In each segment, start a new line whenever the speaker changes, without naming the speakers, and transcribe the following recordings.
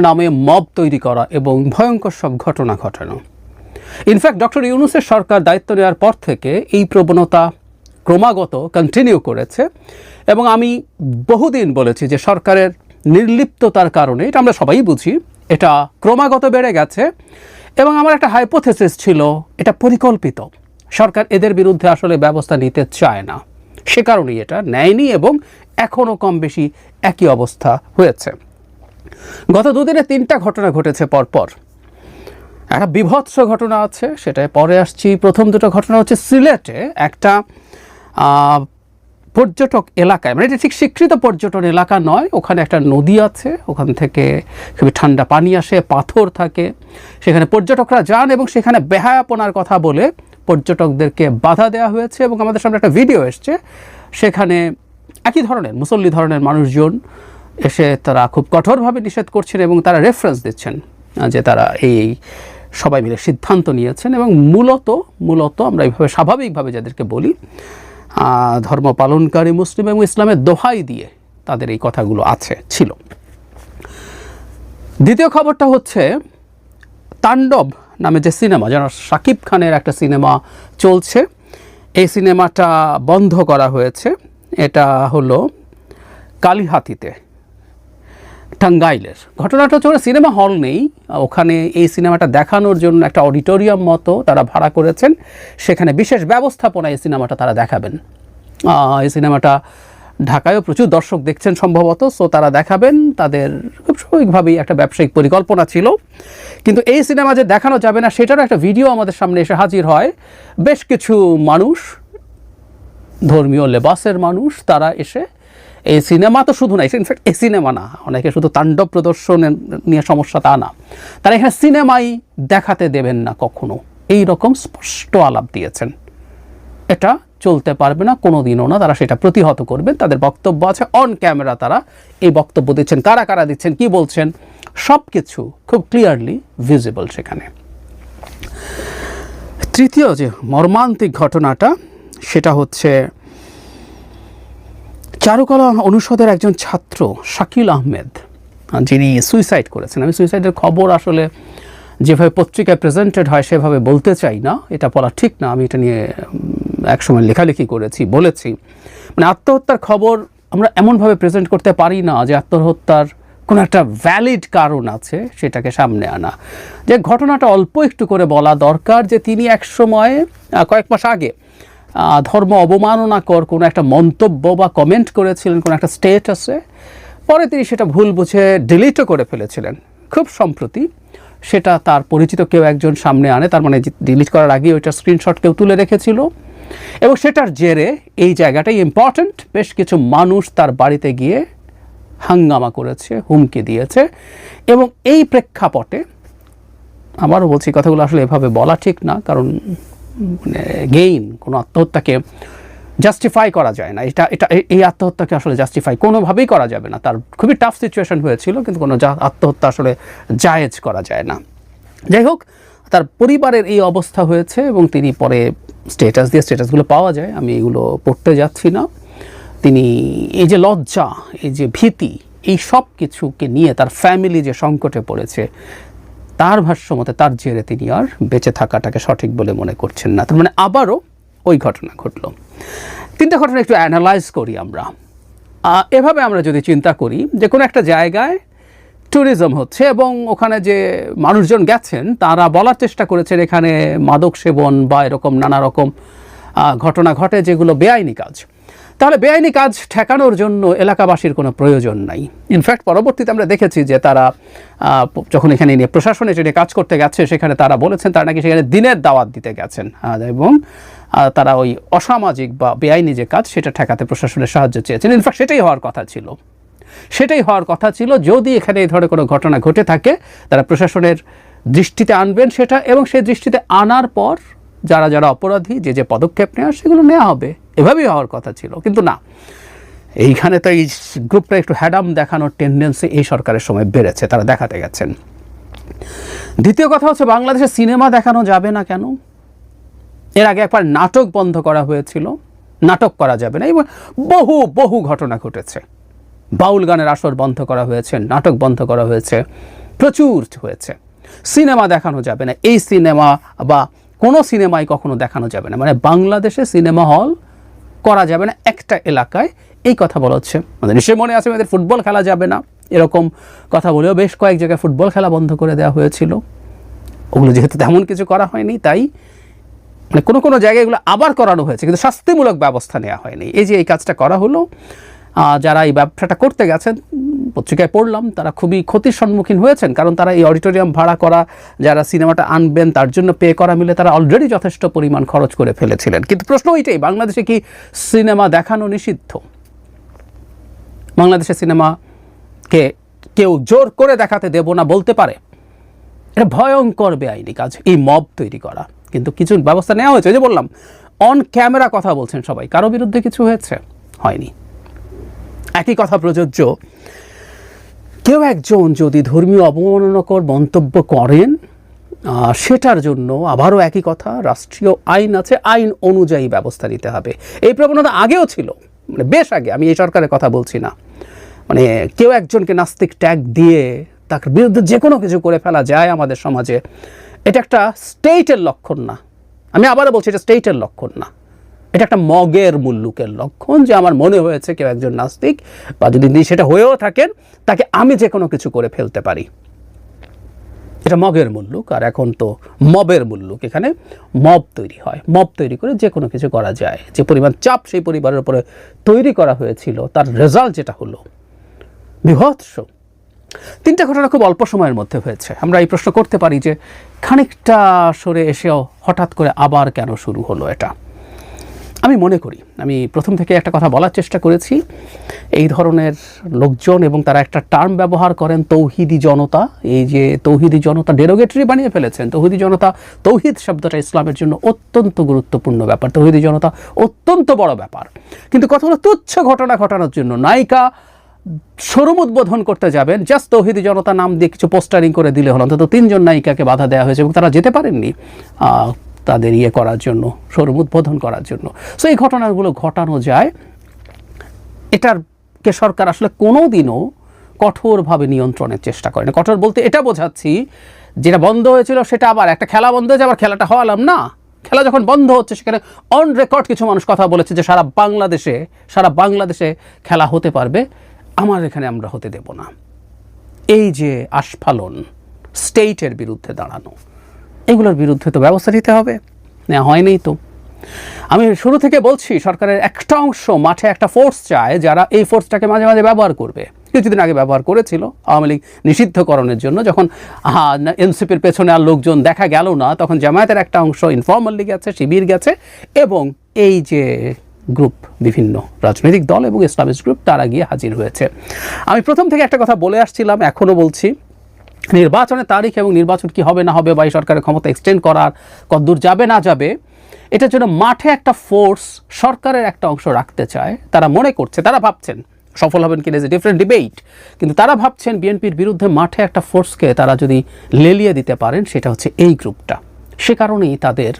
নামে মব তৈরি করা এবং ভয়ঙ্কর সব ঘটনা ঘটানো। ইনফ্যাক্ট ডক্টর ইউনুসের সরকার দায়িত্ব নেওয়ার পর থেকে এই প্রবণতা ক্রমাগত কন্টিনিউ করেছে এবং আমি বহুদিন বলেছি যে সরকারের নির্লিপ্ততার কারণে, এটা আমরা সবাই বুঝি, এটা ক্রমাগত বেড়ে গেছে এবং আমার একটা হাইপোথেসিস ছিল, এটা পরিকল্পিত। সরকার এদের বিরুদ্ধে আসলে ব্যবস্থা নিতে চায় না। সে কারণেই এটা নেয়নি এবং এখনও কম বেশি একই অবস্থা হয়েছে। গত দুদিনে তিনটা ঘটনা ঘটেছে পরপর। একটা বিভৎস ঘটনা আছে সেটায় পরে আসছি। প্রথম দুটো ঘটনা হচ্ছে সিলেটে একটা পর্যটক এলাকায় মানে এটা ঠিক স্বীকৃত পর্যটন এলাকা নয়, ওখানে একটা নদী আছে, ওখান থেকে খুবই ঠান্ডা পানি আসে, পাথর থাকে। সেখানে পর্যটকরা যান এবং সেখানে বেহায়াপনার কথা বলে পর্যটকদেরকে বাধা দেওয়া হয়েছে এবং আমাদের সামনে একটা ভিডিও এসছে। সেখানে একই ধরনের, মুসল্লি ধরনের মানুষজন এসে তারা খুব কঠোরভাবে নিষেধ করছেন এবং তারা রেফারেন্স দিচ্ছেন যে তারা এই সবাই মিলে সিদ্ধান্ত নিয়েছেন এবং মূলত মূলত আমরা এইভাবে স্বাভাবিকভাবে যাদেরকে বলি ধর্ম পালনকারী মুসলিম এবং ইসলামের দোহাই দিয়ে তাদের এই কথাগুলো আছে, ছিল। দ্বিতীয় খবরটা হচ্ছে, তাণ্ডব নামে যে সিনেমা যেন শাকিব খানের একটা সিনেমা চলছে, এই সিনেমাটা বন্ধ করা হয়েছে। এটা হলো কালীহাতিতে। টাঙ্গাইলের। ঘটনাটা হচ্ছে সিনেমা হল নেই। ওখানে এই সিনেমাটা দেখানোর জন্য একটা অডিটোরিয়াম মতো তারা ভাড়া করেছেন। সেখানে বিশেষ ব্যবস্থাপনায় এই সিনেমাটা তারা দেখাবেন। এই সিনেমাটা ঢাকায়ও প্রচুর দর্শক দেখছেন সম্ভবত, সো তারা দেখাবেন। তাদের খুব স্বাভাবিকভাবেই একটা ব্যবসায়িক পরিকল্পনা ছিল। কিন্তু এই সিনেমা যে দেখানো যাবে না, সেটারও একটা ভিডিও আমাদের সামনে এসে হাজির হয়। বেশ কিছু মানুষ, ধর্মীয় লেবাসের মানুষ, তারা এসে এই সিনেমা তো শুধু না ইনফ্যাক্ট এই সিনেমা না। অনেকে শুধু তাণ্ডব প্রদর্শন নিয়ে সমস্যা তা না। তারা এখানে সিনেমাই দেখাতে দেবেন না কখনো। এই রকম স্পষ্ট আলাপ দিয়েছেন। এটা চলতে পারবে না কোনো দিনও না। তারা সেটা প্রতিহত করবেন। তাদের বক্তব্য আছে অন ক্যামেরা তারা এই বক্তব্য দিচ্ছেন। কারা কারা দিচ্ছেন, কি বলছেন সব কিছু খুব ক্লিয়ারলি ভিজিবল সেখানে। তৃতীয় যে মর্মান্তিক ঘটনাটা, সেটা হচ্ছে চারুকলা অনুষদের একজন ছাত্র শাকিল আহমেদ, যিনি সুইসাইড করেছেন। আমি সুইসাইডের খবর আসলে যেভাবে পত্রিকায় প্রেজেন্টেড হয়, সেভাবে বলতে চাই না। এটা বলা ঠিক না। আমি এটা নিয়ে একসময় লেখালেখি করেছি, বলেছি। মানে আত্মহত্যার খবর আমরা এমনভাবে প্রেজেন্ট করতে পারি না যে আত্মহত্যার কোনো একটা ভ্যালিড কারণ আছে, সেটাকে সামনে আনা। যে ঘটনাটা অল্প একটু করে বলা দরকার যে তিনি এক সময় কয়েক মাস আগে ধর্ম অবমাননাকর কোনো একটা মন্তব্য বা কমেন্ট করেছিলেন, কোনো একটা স্টেটাসে পরে তিনি সেটা ভুল বুঝে ডিলিটও করে ফেলেছিলেন। খুব সম্প্রতি সেটা তার পরিচিত কেউ একজন সামনে আনে, তার মানে ডিলিট করার আগে ওইটা স্ক্রিনশট কেউ তুলে রেখেছিল। এবং সেটার জেরে এই জায়গাটাই ইম্পর্ট্যান্ট বেশ কিছু মানুষ তার বাড়িতে গিয়ে হাঙ্গামা করেছে, হুমকি দিয়েছে। এবং এই প্রেক্ষাপটে, আবারও বলছি, কথাগুলো আসলে এভাবে বলা ঠিক না, কারণ গেইন কোনো আত্মহত্যাকে জাস্টিফাই করা যায় না। এটা এটা এই- আত্মহত্যাকে আসলে জাস্টিফাই কোনোভাবেই করা যাবে না। তার খুবই টাফ সিচুয়েশন হয়েছিল, কিন্তু কোনো আত্মহত্যা আসলে জায়েজ করা যায় না। যাই হোক, তার পরিবারের এই অবস্থা হয়েছে এবং তিনি পরে স্টেটাস দিয়ে স্টেটাসগুলো পাওয়া যায়। আমি এগুলো পড়তে যাচ্ছি না। তিনি এই যে লজ্জা, এই যে ভীতি, এই সব কিছুকে নিয়ে তার ফ্যামিলি যে সংকটে পড়েছে তার ভাষ্য মতে তার জেরে তিনি আর বেঁচে থাকাটাকে সঠিক বলে মনে করছেন না। তার মানে আবারও ওই ঘটনা ঘটলো। তিনটা ঘটনা একটু অ্যানালাইজ করি আমরা। এভাবে আমরা যদি চিন্তা করি, যে কোনো একটা জায়গায় ট্যুরিজম হচ্ছে এবং ওখানে যে মানুষজন গেছেন, তারা বলার চেষ্টা করেছেন এখানে মাদক সেবন বা এরকম নানা রকম ঘটনা ঘটে যেগুলো বেআইনি কাজ। তাহলে বেআইনি কাজ ঠেকানোর জন্য এলাকাবাসীর কোনো প্রয়োজন নাই। ইনফ্যাক্ট পরবর্তীতে আমরা দেখেছি যে তারা যখন এখানে নিয়ে প্রশাসনে যেটা কাজ করতে গেছে, সেখানে তারা বলেছেন তারা নাকি সেখানে দিনের দাওয়াত দিতে গেছেন। এবং তারা ওই অসামাজিক বা বেআইনি যে কাজ, সেটা ঠেকাতে প্রশাসনের সাহায্য চেয়েছেন। ইনফ্যাক্ট সেটাই হওয়ার কথা ছিল। সেটাই হওয়ার কথা ছিল, যদি এখানে এই ধরনের কোনো ঘটনা ঘটে থাকে, তারা প্রশাসনের দৃষ্টিতে আনবেন সেটা, এবং সেই দৃষ্টিতে আনার পর যারা যারা অপরাধী, যে যে পদক্ষেপ নেওয়া সেগুলো নেওয়া হবে। এভাবেই হওয়ার কথা ছিল, কিন্তু না। এইখানে তো এই গ্রুপটা একটু হ্যাডাম দেখানোর টেন্ডেন্সি এই সরকারের সময় বেড়েছে, তারা দেখাতে গেছেন। দ্বিতীয় কথা হচ্ছে, বাংলাদেশে সিনেমা দেখানো যাবে না কেন? এর আগে একবার নাটক বন্ধ করা হয়েছিল, নাটক করা যাবে না। এবং বহু বহু ঘটনা ঘটেছে। বাউল গানের আসর বন্ধ করা হয়েছে, নাটক বন্ধ করা হয়েছে, প্রচুর হয়েছে। সিনেমা দেখানো যাবে না। এই সিনেমা বা কোনো সিনেমাই কখনো দেখানো যাবে না। মানে বাংলাদেশে সিনেমা হল করা যাবে না একটা এলাকায়। এই কথা বলা হচ্ছে। আমাদের নিশ্চয়ই মনে আছে, আমাদের ফুটবল খেলা যাবে না। এরকম কথা বলেও বেশ কয়েক জায়গায় ফুটবল খেলা বন্ধ করে দেওয়া হয়েছিল। ওগুলো যেহেতু তেমন কিছু করা হয়নি, তাই মানে কোনো কোনো জায়গায় এগুলো আবার করানো হয়েছে, কিন্তু শাস্তিমূলক ব্যবস্থা নেওয়া হয়নি। এই যে এই কাজটা করা হলো যারা এই ব্যবসাটা করতে গেছেন পত্রিকায় পড়লাম, তারা খুবই ক্ষতির সম্মুখীন হয়েছেন, কারণ তারা এই অডিটোরিয়াম ভাড়া করা, যারা সিনেমাটা আনবেন, তার জন্য পে করা মিলে তারা অলরেডি যথেষ্ট পরিমাণ খরচ করে ফেলেছিলেন। কিন্তু প্রশ্ন ওইটাই, বাংলাদেশে কি সিনেমা দেখানো নিষিদ্ধ? বাংলাদেশের সিনেমাকে কেউ জোর করে দেখাতে দেব না বলতে পারে। এটা ভয়ঙ্কর বেআইনি কাজ, এই মব তৈরি করা। কিন্তু কিছু ব্যবস্থা নেওয়া হয়েছে যে বললাম অন ক্যামেরা কথা বলছেন সবাই, কারও বিরুদ্ধে কিছু হয়েছে? হয়নি। একই কথা প্রযোজ্য কেউ একজন যদি ধর্মীয় অবমাননাকর মন্তব্য করেন সেটার জন্য আবারও একই কথা, রাষ্ট্রীয় আইন আছে, আইন অনুযায়ী ব্যবস্থা নিতে হবে। এই প্রবণতা আগেও ছিল মানে বেশ আগে, আমি এই সরকারের কথা বলছি না। মানে কেউ একজনকে নাস্তিক ট্যাগ দিয়ে তার বিরুদ্ধে যে কোনো কিছু করে ফেলা যায় আমাদের সমাজে, এটা একটা স্টেটের লক্ষণ না। আমি আবারও বলছি, এটা স্টেটের লক্ষণ না। এটা একটা মগের মুল্লুকের লক্ষণ যে আমার মনে হয়েছে কেউ একজন নাস্তিক বা যদি সেটা হয়েও থাকেন, তাকে আমি যে কোনো কিছু করে ফেলতে পারি। এটা মগের মুল্লুক, আর এখন তো মবের মুল্লুক। এখানে মব তৈরি হয়। মব তৈরি করে যে কোনো কিছু করা যায়। যে পরিমাণ চাপ সেই পরিবারের উপরে তৈরি করা হয়েছিল, তার রেজাল্ট যেটা হলো, বিভৎস। তিনটা ঘটনা খুব অল্প সময়ের মধ্যে হয়েছে। আমরা এই প্রশ্ন করতে পারি যে, খানিকটা সরে এসেও হঠাৎ করে আবার কেন শুরু হলো এটা? আমি মনে করি, আমি প্রথম থেকে একটা কথা বলার চেষ্টা করেছি, এই ধরনের লোকজন এবং তারা একটা টার্ম ব্যবহার করেন তৌহিদি জনতা, এই যে তৌহিদি জনতা ডেরোগেটরি বানিয়ে ফেলেছেন, তৌহিদি জনতা তৌহিদ শব্দটা ইসলামের জন্য অত্যন্ত গুরুত্বপূর্ণ ব্যাপার, তৌহিদি জনতা অত্যন্ত বড় ব্যাপার। কিন্তু কতগুলো তুচ্ছ ঘটনা ঘটানোর জন্য, নায়িকা শোরুম উদ্বোধন করতে যাবেন জাস্ট তৌহিদি জনতা নাম দিয়ে কিছু পোস্টারিং করে দিলে হলো, অন্তত তিনজন নায়িকাকে বাধা দেওয়া হয়েছে এবং তারা যেতে পারেননি তাদের ইয়ে করার জন্য শোরুম উদ্বোধন করার জন্য। সো এই ঘটনাগুলো ঘটানো যায়। এটার কে সরকার আসলে কোনো দিনও কঠোরভাবে নিয়ন্ত্রণের চেষ্টা করে না। কঠোর বলতে এটা বোঝাচ্ছি, যেটা বন্ধ হয়েছিল সেটা আবার, একটা খেলা বন্ধ হয়েছে, আবার খেলাটা হওয়ালাম না। খেলা যখন বন্ধ হচ্ছে, সেখানে অন রেকর্ড কিছু মানুষ কথা বলেছে যে সারা বাংলাদেশে সারা বাংলাদেশে খেলা হতে পারবে। আমার এখানে আমরা হতে দেব না। এই যে আস্ফালন স্টেটের বিরুদ্ধে দাঁড়ানো। এগুলোর বিরুদ্ধে তো ব্যবস্থা নিতে হবে। নেওয়া হয়নি তো। আমি শুরু থেকে বলছি, সরকারের একটা অংশ মাঠে একটা ফোর্স চায় যারা এই ফোর্সটাকে মাঝে মাঝে ব্যবহার করবে। কিছুদিন আগে ব্যবহার করেছিল আওয়ামী লীগ নিষিদ্ধকরণের জন্য। যখন এনসিপির পেছনে আর লোকজন দেখা গেল না, তখন জামায়াতের একটা অংশ ইনফর্মালি গেছে শিবির গেছে এবং এই যে গ্রুপ বিভিন্ন রাজনৈতিক দল এবং ইসলামিক গ্রুপ তারা গিয়ে হাজির হয়েছে। আমি প্রথম থেকে একটা কথা বলে আসছিলাম, এখনও বলছি। নির্বাচনের তারিখ এবং নির্বাচন কি হবে না হবে বা এই সরকারের ক্ষমতা এক্সটেন্ড করার কতদূর যাবে না যাবে, এটার জন্য মাঠে একটা ফোর্স সরকারের একটা অংশ রাখতে চায়। তারা মনে করছে, তারা ভাবছেন, সফল হবেন কিনা যে ডিফারেন্ট ডিবেট কিন্তু তারা ভাবছেন বিএনপির বিরুদ্ধে মাঠে একটা ফোর্সকে তারা যদি লেলিয়ে দিতে পারেন, সেটা হচ্ছে এই গ্রুপটা সে কারণেই তাদের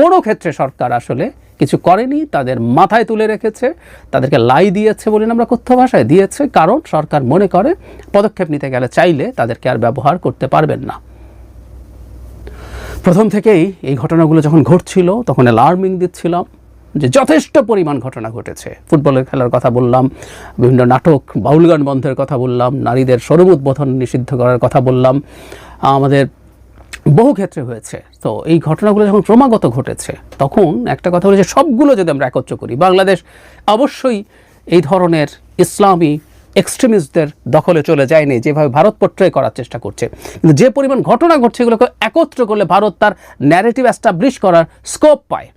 কোনো ক্ষেত্রে সরকার আসলে কিছু করেনি, তাদের মাথায় তুলে রেখেছে, তাদেরকে লাই দিয়েছে বলে আমরা কথ্য ভাষায় দিয়েছে, কারণ সরকার মনে করে পদক্ষেপ নিতে গেলে চাইলে তাদেরকে আর ব্যবহার করতে পারবেন না। প্রথম থেকেই এই ঘটনাগুলো যখন ঘটছিল, তখন অ্যালার্মিং দিচ্ছিলাম যে যথেষ্ট পরিমাণ ঘটনা ঘটেছে। ফুটবলের খেলার কথা বললাম, বিভিন্ন নাটক বাউল গান বন্ধের কথা বললাম, নারীদের সরম উদ্বোধন নিষিদ্ধ করার কথা বললাম, আমাদের বহু ক্ষেত্রে হয়েছে। তো এই ঘটনাগুলো যখন ক্রমাগত ঘটেছে, তখন একটা কথা যে সবগুলো যদি আমরা একত্র করি, বাংলাদেশ অবশ্যই এই ধরনের ইসলামী এক্সট্রিমিস্টদের দখলে চলে যায়নি, যেভাবে ভারত পোট্রে করার চেষ্টা করছে। কিন্তু যে পরিমাণ ঘটনা ঘটছে এগুলোকে একত্র করলে ভারত তার ন্যারেটিভ অ্যাস্টাবলিশ করার স্কোপ পায়।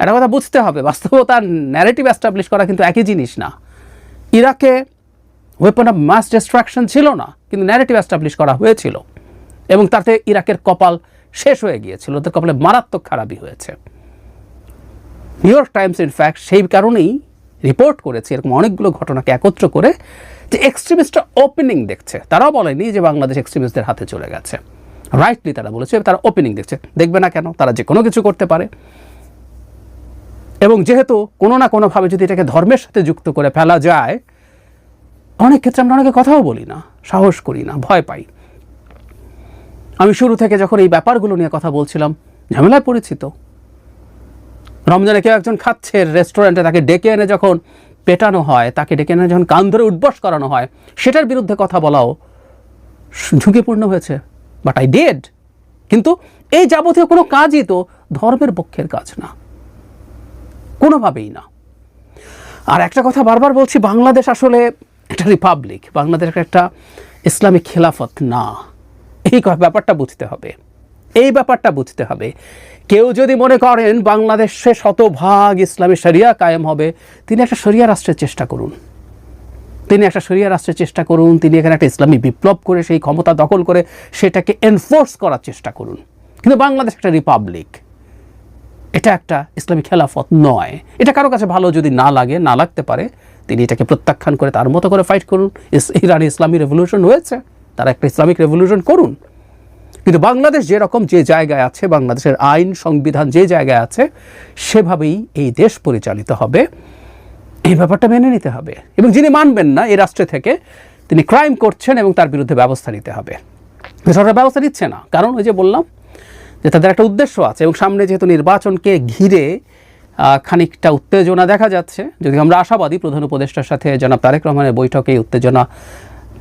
একটা কথা বুঝতে হবে বাস্তবতার ন্যারেটিভ অ্যাস্টাবলিশ করা কিন্তু একই জিনিস না। ইরাকে ওয়েপন অফ মাস ডিস্ট্রাকশন ছিল না, কিন্তু ন্যারেটিভ অ্যাস্টাবলিশ করা হয়েছিল। এবং তাতে ইরাকের কপাল শেষ হয়ে গিয়েছিল। ওদের কপালে মারাত্মক খারাপই হয়েছে। নিউ ইয়র্ক টাইমস ইনফ্যাক্ট সেই কারণেই রিপোর্ট করেছে এরকম অনেকগুলো ঘটনাকে একত্র করে যে এক্সট্রিমিস্টরা ওপেনিং দেখছে। তারাও বলেনি যে বাংলাদেশ এক্সট্রিমিস্টদের হাতে চলে গেছে। রাইটলি তারা বলেছে তারা ওপেনিং দেখছে। দেখবে না কেন? তারা যে কোনো কিছু করতে পারে। এবং যেহেতু কোনো না কোনোভাবে যদি এটাকে ধর্মের সাথে যুক্ত করে ফেলা যায়, অনেক ক্ষেত্রে আমরা অনেকে কথাও বলি না, সাহস করি না, ভয় পাই। আমি শুরু থেকে যখন এই ব্যাপারগুলো নিয়ে কথা বলছিলাম, ঝামেলায় পরিচিত রমজানে কেউ একজন খাচ্ছে রেস্টুরেন্টে তাকে ডেকে এনে যখন পেটানো হয়, তাকে ডেকে এনে যখন কান ধরে উঠবস করানো হয়, সেটার বিরুদ্ধে কথা বলাও ঝুঁকিপূর্ণ হয়েছে। বাট আই ডেড কিন্তু এই যাবতীয় কোনো কাজই তো ধর্মের পক্ষের কাজ না। কোনোভাবেই না। আর একটা কথা বারবার বলছি, বাংলাদেশ আসলে একটা রিপাবলিক বাংলাদেশ একটা ইসলামিক খেলাফত না। এই ব্যাপারটা বুঝতে হবে। এই ব্যাপারটা বুঝতে হবে। কেউ যদি মনে করেন বাংলাদেশে শতভাগ ইসলামী শরিয়া কায়েম হবে, তিনি একটা শরিয়া রাষ্ট্রের চেষ্টা করুন। তিনি একটা শরিয়া রাষ্ট্রের চেষ্টা করুন, তিনি এখানে একটা ইসলামী বিপ্লব করে, সেই ক্ষমতা দখল করে, সেটাকে এনফোর্স করার চেষ্টা করুন। কিন্তু বাংলাদেশ একটা রিপাবলিক এটা একটা ইসলামী খেলাফত নয়। এটা কারও কাছে ভালো যদি না লাগে, না লাগতে পারে, তিনি এটাকে প্রত্যাখ্যান করে তার মতো করে ফাইট করুন। ইরানি ইসলামী রেভলিউশন হয়েছে। তারা একটা ইসলামিক রেভলিউশন করুন। কিন্তু বাংলাদেশ যেরকম যে জায়গায় আছে, বাংলাদেশের আইন সংবিধান যে জায়গায় আছে, সেভাবেই এই দেশ পরিচালিত হবে। এই ব্যাপারটা মেনে নিতে হবে। এবং যিনি মানবেন না, এই রাষ্ট্রে থেকে তিনি ক্রাইম করছেন এবং তার বিরুদ্ধে ব্যবস্থা নিতে হবে। সরকার ব্যবস্থা নিচ্ছে না। কারণ ওই যে বললাম যে তাদের একটা উদ্দেশ্য আছে এবং সামনে যেহেতু নির্বাচনকে ঘিরে খানিকটা উত্তেজনা দেখা যাচ্ছে। যদি আমরা আশাবাদী প্রধান উপদেষ্টার সাথে জনাব তারেক রহমানের বৈঠকে উত্তেজনা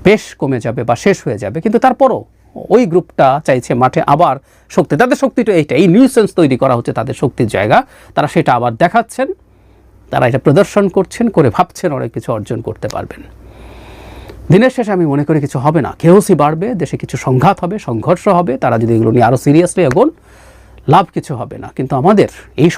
বেশ কমে যাবে বা শেষ হয়ে যাবে। কিন্তু তারপরও ওই গ্রুপটা চাইছে মাঠে আবার শক্তি। তাদের শক্তিটা এইটা, এই নিউসেন্স তৈরি করা হচ্ছে তাদের শক্তির জায়গা। তারা সেটা আবার দেখাচ্ছেন। তারা এটা প্রদর্শন করছেন, করে ভাবছেন, অনেক কিছু অর্জন করতে পারবেন। দিনের শেষে আমি মনে করি কিছু হবে না। কেওসি বাড়বে, দেশে কিছু সংঘাত হবে, সংঘর্ষ হবে। তারা যদি এগুলো নিয়ে আরও সিরিয়াসলি এগোন, লাভ কিছু হবে না। কিন্তু আমাদের এই